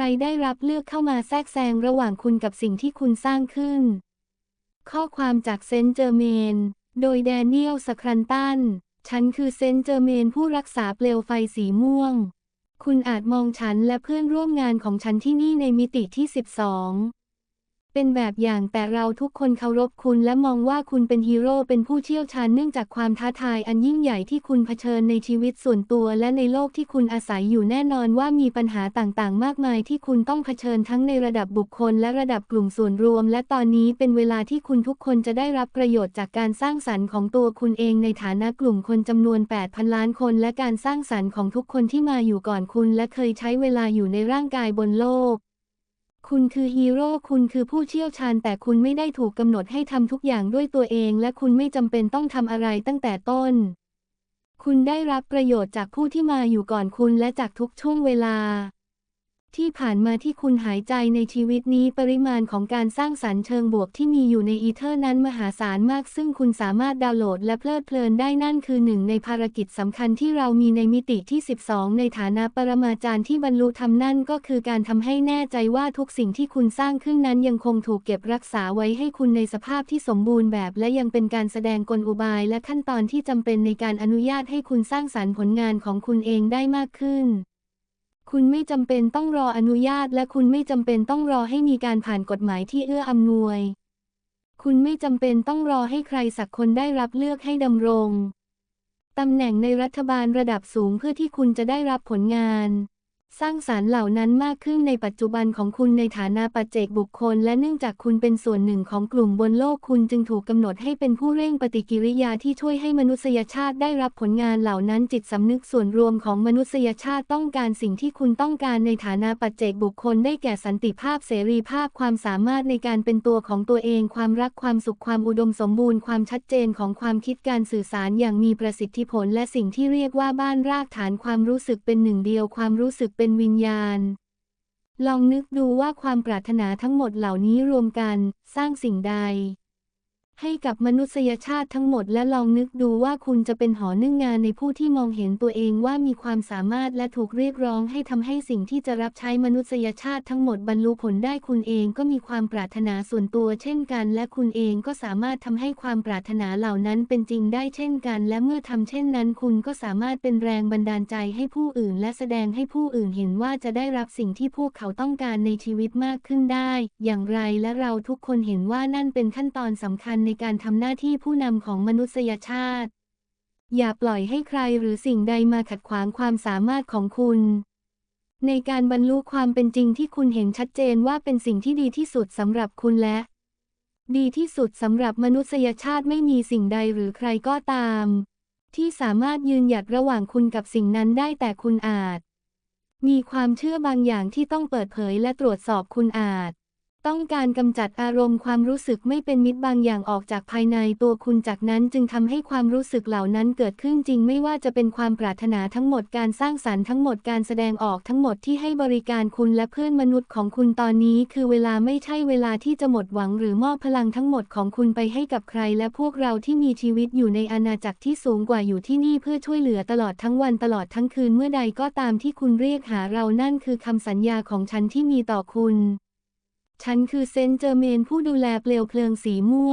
รได้รับเลือกเข้ามาแทรกแซงระหว่างคุณกับสิ่งที่คุณสร้างขึ้น ข้อความจากเซนเจอร์เมน โดยแดเนียลสครันตัน ฉันคือเซนเจอร์เมนผู้รักษาเปลวไฟสีม่วง คุณอาจมองฉันและเพื่อนร่วมงานของฉันที่นี่ในมิติที่ 12 เป็นแบบอย่างแต่เราทุกคนเคารพคุณและมองว่าคุณเป็นฮีโร่เป็นผู้เชี่ยวชาญเนื่องจากความท้าทายอันยิ่งใหญ่ที่คุณเผชิญในชีวิตส่วนตัวและในโลกที่คุณอาศัยอยู่แน่นอนว่ามีปัญหาต่างๆ มากมายที่คุณต้องเผชิญทั้งในระดับบุคคลและระดับกลุ่มส่วนรวม และตอนนี้เป็นเวลาที่คุณทุกคนจะได้รับประโยชน์จากการสร้างสรรค์ของตัวคุณเองในฐานะกลุ่มคนจำนวน 8,000 ล้านคน และการสร้างสรรค์ของทุกคนที่มาอยู่ก่อนคุณ และเคยใช้เวลาอยู่ในร่างกายบนโลก คุณคือฮีโร่ คุณคือผู้เชี่ยวชาญ แต่คุณไม่ได้ถูกกำหนดให้ทำทุกอย่างด้วยตัวเอง และคุณไม่จำเป็นต้องทำอะไรตั้งแต่ต้น คุณได้รับประโยชน์จากผู้ที่มาอยู่ก่อนคุณและจากทุกช่วงเวลา ที่ผ่านมาที่คุณหายใจในชีวิตนี้ปริมาณของการสร้างสรรค์เชิงบวกที่มีอยู่ในอีเทอร์นั้นมหาศาลมาก ซึ่งคุณสามารถดาวน์โหลดและเพลิดเพลินได้นั่นคือหนึ่งในภารกิจสำคัญที่เรามีในมิติที่ 12 ในฐานะปรมาจารย์ที่บรรลุธรรมนั่นก็คือการทำให้แน่ใจว่าทุกสิ่งที่คุณสร้างขึ้นนั้นยังคงถูกเก็บรักษาไว้ให้คุณในสภาพที่สมบูรณ์แบบ และยังเป็นการแสดงกลอุบาย และขั้นตอนที่จำเป็นในการอนุญาตให้คุณสร้างสรรค์ผลงานของคุณเองได้มากขึ้น คุณไม่จำเป็นต้องรออนุญาต และคุณไม่จำเป็นต้องรอให้มีการผ่านกฎหมายที่เอื้ออำนวย คุณไม่จำเป็นต้องรอให้ใครสักคนได้รับเลือกให้ดำรงตำแหน่งในรัฐบาลระดับสูงเพื่อที่คุณจะได้รับผลงาน สร้างสารรค์เหล่านั้นมากขึ้นในปัจจุบันของคุณในฐานะปัจเจกบุคคล และเนื่องจากคุณเป็นส่วนหนึ่งของกลุ่มบนโลกคุณจึงถูกกำหนดให้เป็นผู้เร่งปฏิกิริยาที่ช่วยให้มนุษยชาติได้รับผลงานเหล่านั้นจิตสำนึกส่วนรวมของมนุษยชาติต้องการสิ่งที่คุณต้องการในฐานะปัจเจกบุคคล ได้แก่สันติภาพเสรีภาพความสามารถในการเป็นตัวของตัวเอง ความรักความสุขความอุดมสมบูรณ์ความชัดเจนของความคิดการสื่อสารอย่างมีประสิทธิผล และสิ่งที่เรียกว่าบ้านรากฐานความรู้สึกเป็นหนึ่งเดียวความรู้สึกเป็นวิญญาณ ลองนึกดูว่าความปรารถนาทั้งหมดเหล่านี้รวมกัน สร้างสิ่งใด ให้กับมนุษยชาติทั้งหมดและลองนึกดูว่าคุณจะเป็นหอนึ่งงานในผู้ที่มองเห็นตัวเองว่ามีความสามารถและถูกเรียกร้องให้ทำให้สิ่งที่จะรับใช้มนุษยชาติทั้งหมดบรรลุผลได้คุณเองก็มีความปรารถนาส่วนตัวเช่นกัน และคุณเองก็สามารถทำให้ความปรารถนาเหล่านั้นเป็นจริงได้เช่นกัน และเมื่อทำเช่นนั้นคุณก็สามารถเป็นแรงบันดาลใจให้ผู้อื่น และแสดงให้ผู้อื่นเห็นว่าจะได้รับสิ่งที่พวกเขาต้องการในชีวิตมากขึ้นได้ อย่างไรและเราทุกคนเห็นว่านั่นเป็นขั้นตอนสำคัญในการทำหน้าที่ผู้นำของมนุษยชาติ อย่าปล่อยให้ใครหรือสิ่งใดมาขัดขวางความสามารถของคุณ ในการบรรลุความเป็นจริงที่คุณเห็นชัดเจนว่าเป็นสิ่งที่ดีที่สุดสำหรับคุณและ ดีที่สุดสำหรับมนุษยชาติไม่มีสิ่งใดหรือใครก็ตาม ที่สามารถยืนหยัดระหว่างคุณกับสิ่งนั้นได้แต่คุณอาจ มีความเชื่อบางอย่างที่ต้องเปิดเผยและตรวจสอบคุณอาจ ต้องการกำจัดอารมณ์ความรู้สึกไม่เป็นมิตรบางอย่างออกจากภายในตัวคุณจากนั้นจึงทำให้ความรู้สึกเหล่านั้นเกิดขึ้นจริงไม่ว่าจะเป็นความปรารถนาทั้งหมดการสร้างสรรค์ทั้งหมดการแสดงออกทั้งหมดที่ให้บริการคุณและเพื่อนมนุษย์ของคุณตอนนี้คือเวลาไม่ใช่เวลาที่จะหมดหวังหรือมอบพลังทั้งหมดของคุณไปให้กับใคร และพวกเราที่มีชีวิตอยู่ในอาณาจักรที่สูงกว่าอยู่ที่นี่เพื่อช่วยเหลือตลอดทั้งวันตลอดทั้งคืนเมื่อใดก็ตามที่คุณเรียกหาเรานั่นคือคำสัญญาของฉันที่มีต่อคุณ ฉันคือเซนเจอร์เมนผู้ดูแลเปลวเพลิงสีม่วง